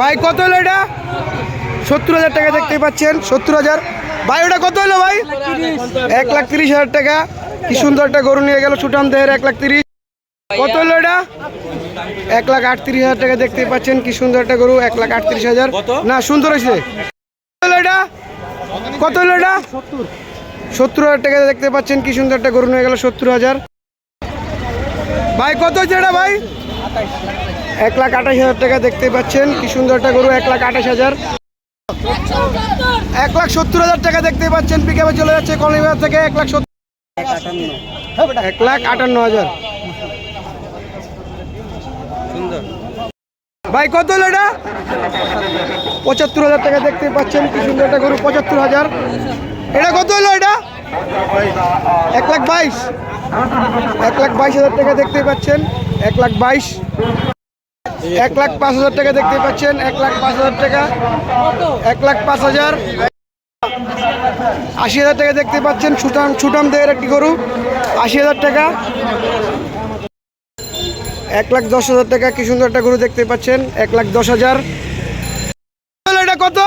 ভাই কত হলো এটা? সত্তর হাজার টাকা দেখতে পাচ্ছেন সত্তর হাজার। ভাই ওটা কত হলো ভাই? এক লাখ তিরিশ হাজার টাকা। কি সুন্দর একটা গরু নিয়ে গেল সুটাম দেহের এক লাখ তিরিশ। কত হলো এটা? এক লাখ আটত্রিশ হাজার টাকা দেখতে পাচ্ছেন কি সুন্দর একটা গরু এক লাখ আটত্রিশ হাজার। না সুন্দর হয়েছে। কত হলো এটা? কত হলো এটা? সত্তর হাজার টাকা দেখতে পাচ্ছেন কি সুন্দর একটা গরু নিয়ে গেল সত্তর হাজার। ভাই কত হচ্ছে এটা ভাই? এক লাখ আঠাশ হাজার টাকা দেখতে পাচ্ছেন। কি সুন্দর একটা গরু, এক লাখ আঠাশ হাজার। এক লাখ সত্তর হাজার টাকা দেখতে পাচ্ছেন। পিকাপে চলে যাচ্ছে কলমিবাজার থেকে এক লাখ সত্তর এক লাখ আটান্ন হাজার। ভাই, কত হলো এটা? পঁচাত্তর হাজার টাকা দেখতে পাচ্ছেন। কি সুন্দর একটা গরু, পঁচাত্তর হাজার। এটা কত হলো এটা? এক লাখ বাইশ। এক লাখ বাইশ হাজার টাকা দেখতে পাচ্ছেন, এক লাখ বাইশ, এক লাখ পাঁচ হাজার টাকা দেখতে পাচ্ছেন, এক লাখ পাঁচ হাজার টাকা, এক লাখ পাঁচ হাজার, আশি হাজার টাকা দেখতে পাচ্ছেন ছুটাম ছুটাম দেহের একটি গরু, আশি হাজার টাকা, এক লাখ দশ হাজার টাকা, কি সুন্দর একটা গরু দেখতে পাচ্ছেন, এক লাখ দশ হাজার কত?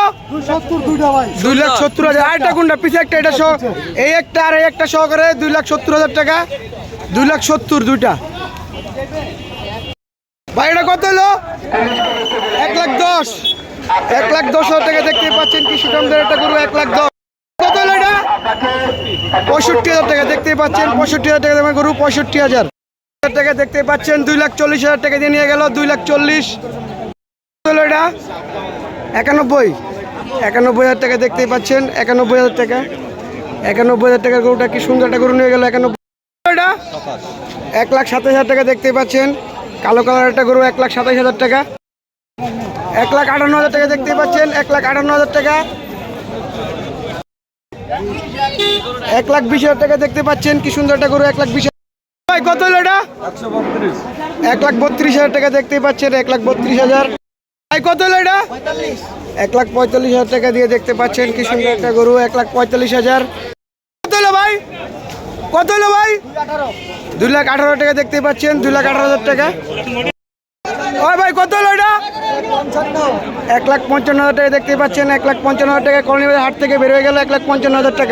দুই লাখ সত্তর হাজার। আরেকটা কোনটা পিছে একটা, এটা সহ এই একটা আর একটা সহকারে দুই লাখ সত্তর হাজার টাকা। দুই লাখ সত্তর দুইটা। ভাই, এটা কত হলো? এক লাখ দশ। এক লাখ দশ হাজার টাকা দেখতে পাচ্ছেন কি একটা গরু, এক লাখ দশ। কত হলো এটা? পঁয়ষট্টি হাজার টাকা দেখতে পাচ্ছেন। পঁয়ষট্টি হাজার টাকা দামের পঁয়ষট্টি হাজার। টাকা দেখতে পাচ্ছেন। দুই লাখ চল্লিশ হাজার টাকা দিয়ে নিয়ে গেল, দুই লাখ চল্লিশ। এটা? একানব্বই। একানব্বই হাজার টাকা দেখতেই পাচ্ছেন একানব্বই হাজার টাকা। একানব্বই হাজার টাকার গরুটা কি সুন্দর একটা গরু নিয়ে গেল একানব্বই। এক লাখ সাতাশ হাজার টাকা দেখতেই পাচ্ছেন কালো কালার একটা গরু এক লাখ সাতাশ হাজার টাকা। এক লাখ আটান্ন হাজার টাকা দেখতেই পাচ্ছেন এক লাখ আটান্ন হাজার টাকা। এক লাখ বিশ হাজার টাকা দেখতে পাচ্ছেন কি সুন্দর একটা গরু এক লাখ বিশ হাজার। ভাই কত হলো এটা? এক লাখ বত্রিশ হাজার টাকা দেখতেই পাচ্ছেন এক লাখ বত্রিশ হাজার। কত হলো এটা? এক লাখ পঁয়তাল্লিশ হাজার টাকা দিয়ে দেখতে পাচ্ছেন কি সুন্দর একটা গরু এক লাখ পঁয়তাল্লিশ হাজার। কত হলো ভাই? কত হলো ভাই? দুই লাখ আঠারো। টাকা দেখতে পাচ্ছেন দুই লাখ আঠারো হাজার টাকা। ওই ভাই কত হলো এটা? এক লাখ পঞ্চান্ন। হাজার টাকা দেখতে পাচ্ছেন এক লাখ পঞ্চান্ন হাজার টাকা হাট থেকে বের হয়ে গেল এক লাখ পঞ্চান্ন হাজার টাকা।